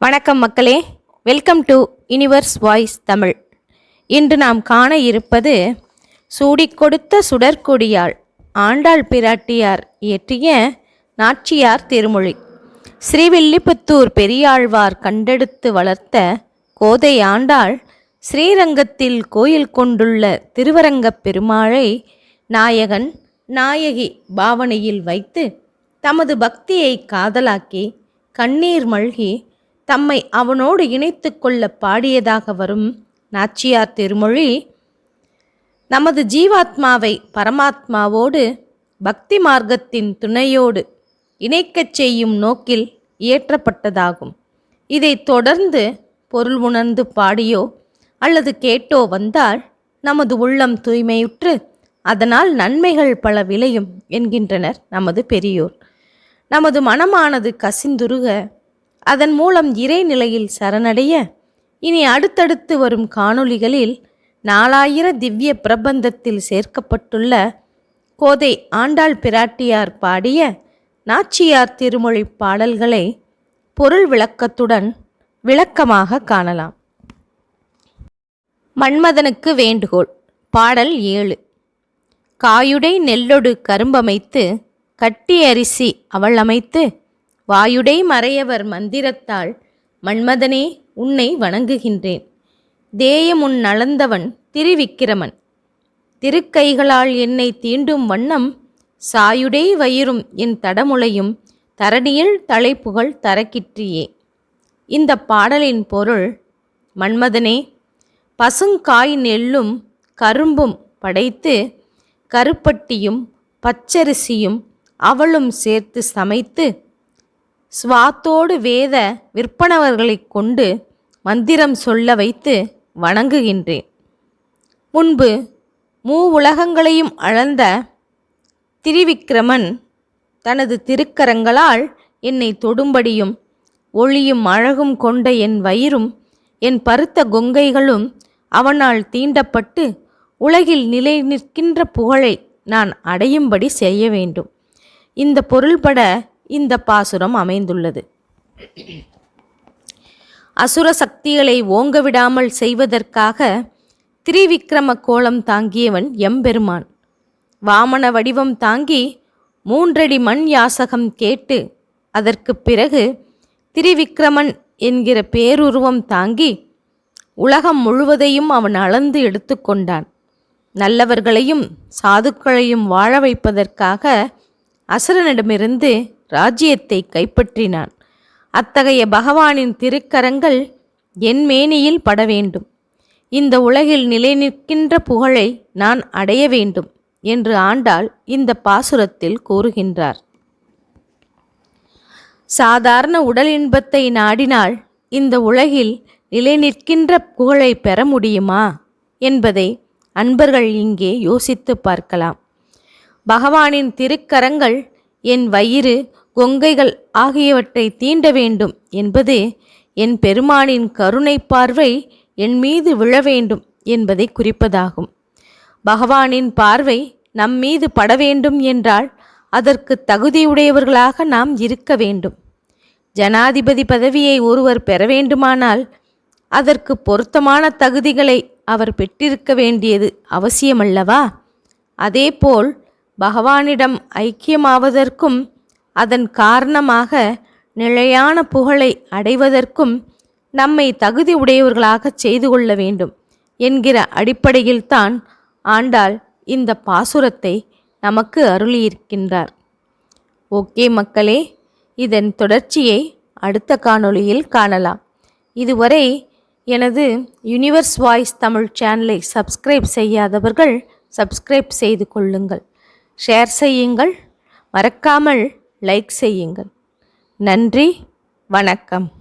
வணக்கம் மக்களே. Welcome to universe voice Tamil இன்று நாம் காண இருப்பது சூடிக்கொடுத்த சுடற்கொடியாள் ஆண்டாள் பிராட்டியார் இயற்றிய நாச்சியார் திருமொழி. ஸ்ரீவில்லிபுத்தூர் பெரியாழ்வார் கண்டெடுத்து வளர்த்த கோதை ஆண்டாள் ஸ்ரீரங்கத்தில் கோயில் கொண்டுள்ள திருவரங்கப் பெருமாளை நாயகன் நாயகி பாவனையில் வைத்து தமது பக்தியை காதலாக்கி கண்ணீர் மல்கி தம்மை அவனோடு இணைத்து கொள்ள பாடியதாக வரும் நாச்சியார் திருமொழி. நமது ஜீவாத்மாவை பரமாத்மாவோடு பக்தி மார்க்கத்தின் துணையோடு இணைக்கச் செய்யும் நோக்கில் இயற்றப்பட்டதாகும். இதை தொடர்ந்து பொருள் உணர்ந்து பாடியோ அல்லது கேட்டோ வந்தால் நமது உள்ளம் தூய்மையுற்று அதனால் நன்மைகள் பல விளையும் என்கின்றனர் நமது பெரியோர். நமது மனமானது கசிந்துருக அதன் மூலம் இறைநிலையில் சரணடைய. இனி அடுத்தடுத்து வரும் காணொளிகளில் நாலாயிர திவ்ய பிரபந்தத்தில் சேர்க்கப்பட்டுள்ள கோதை ஆண்டாள் பிராட்டியார் பாடிய நாச்சியார் திருமொழி பாடல்களை பொருள் விளக்கத்துடன் விளக்கமாக காணலாம். மன்மதனுக்கு வேண்டுகோள் பாடல் ஏழு. காயுடை நெல்லொடு கரும்பமைத்து கட்டி அரிசி அவள் அமைத்து வாயுடை மறையவர் மந்திரத்தால் மன்மதனே உன்னை வணங்குகின்றேன். தேயமுன் நளந்தவன் திருவிக்கிரமன். திருக்கைகளால் என்னை தீண்டும் வண்ணம் சாயுடை வயிறும் என் தடமுலையும் தரணியில் தலைப்புகள் தரக்கிற்றியே. இந்த பாடலின் பொருள் மன்மதனே பசுங்காய் நெல்லும் கரும்பும் படைத்து கருப்பட்டியும் பச்சரிசியும் அவளும் சேர்த்து சமைத்து ஸ்வாத்தோடு வேத விற்பனவர்களைக் கொண்டு மந்திரம் சொல்ல வைத்து வணங்குகின்றேன். முன்பு மூ உலகங்களையும் அளந்த திரிவிக்கிரமன் தனது திருக்கரங்களால் என்னை தொடும்படியும் ஒளியும் அழகும் கொண்ட என் வயிறும் என் பருத்த கொங்கைகளும் அவனால் தீண்டப்பட்டு உலகில் நிலை நிற்கின்ற புகழை நான் அடையும்படி செய்ய வேண்டும். இந்த பொருள்பட இந்த பாசுரம் அமைந்துள்ளது. அசுர சக்திகளை ஓங்க விடாமல் செய்வதற்காக திரிவிக்ரம கோலம் தாங்கியவன் எம்பெருமான். வாமன வடிவம் தாங்கி மூன்றடி மண் யாசகம் கேட்டு அதற்கு பிறகு திரிவிக்ரமன் என்கிற பேருருவம் தாங்கி உலகம் முழுவதையும் அவன் அளந்து எடுத்துக்கொண்டான் நல்லவர்களையும் சாதுக்களையும் வாழ வைப்பதற்காக அசுரனிடமிருந்து ராஜ்யத்தை கைப்பற்றினான். அத்தகைய பகவானின் திருக்கரங்கள் என் மேனியில் பட வேண்டும். இந்த உலகில் நிலைநிற்கின்ற புகழை நான் அடைய வேண்டும் என்று ஆண்டாள் இந்த பாசுரத்தில் கூறுகின்றார். சாதாரண உடல் இன்பத்தை நாடினால் இந்த உலகில் நிலைநிற்கின்ற புகழை பெற முடியுமா என்பதை அன்பர்கள் இங்கே யோசித்து பார்க்கலாம். பகவானின் திருக்கரங்கள் என் வயிறு கொங்கைகள் ஆகியவற்றை தீண்ட வேண்டும் என்பது என் பெருமானின் கருணை பார்வை என் மீது விழ வேண்டும் என்பதை குறிப்பதாகும். பகவானின் பார்வை நம் மீது பட வேண்டும் என்றால் அதற்கு தகுதியுடையவர்களாக நாம் இருக்க வேண்டும். ஜனாதிபதி பதவியை ஒருவர் பெற வேண்டுமானால் அதற்கு பொருத்தமான தகுதிகளை அவர் பெற்றிருக்க வேண்டியது அவசியமல்லவா? அதேபோல் பகவானிடம் ஐக்கியமாவதற்கும் அதன் காரணமாக நிலையான புகழை அடைவதற்கும் நம்மை தகுதி உடையவர்களாகச் செய்து கொள்ள வேண்டும் என்கிற அடிப்படையில்தான் ஆண்டாள் இந்த பாசுரத்தை நமக்கு அருளியிருக்கின்றார். ஓகே மக்களே இதன் தொடர்ச்சியை அடுத்த காணொளியில் காணலாம். இதுவரை எனது யுனிவர்ஸ் வாய்ஸ் தமிழ் சேனலை சப்ஸ்கிரைப் செய்யாதவர்கள் சப்ஸ்கிரைப் செய்து கொள்ளுங்கள். ஷேர் செய்யுங்கள். மறக்காமல் லைக் செய்யுங்கள். நன்றி வணக்கம்.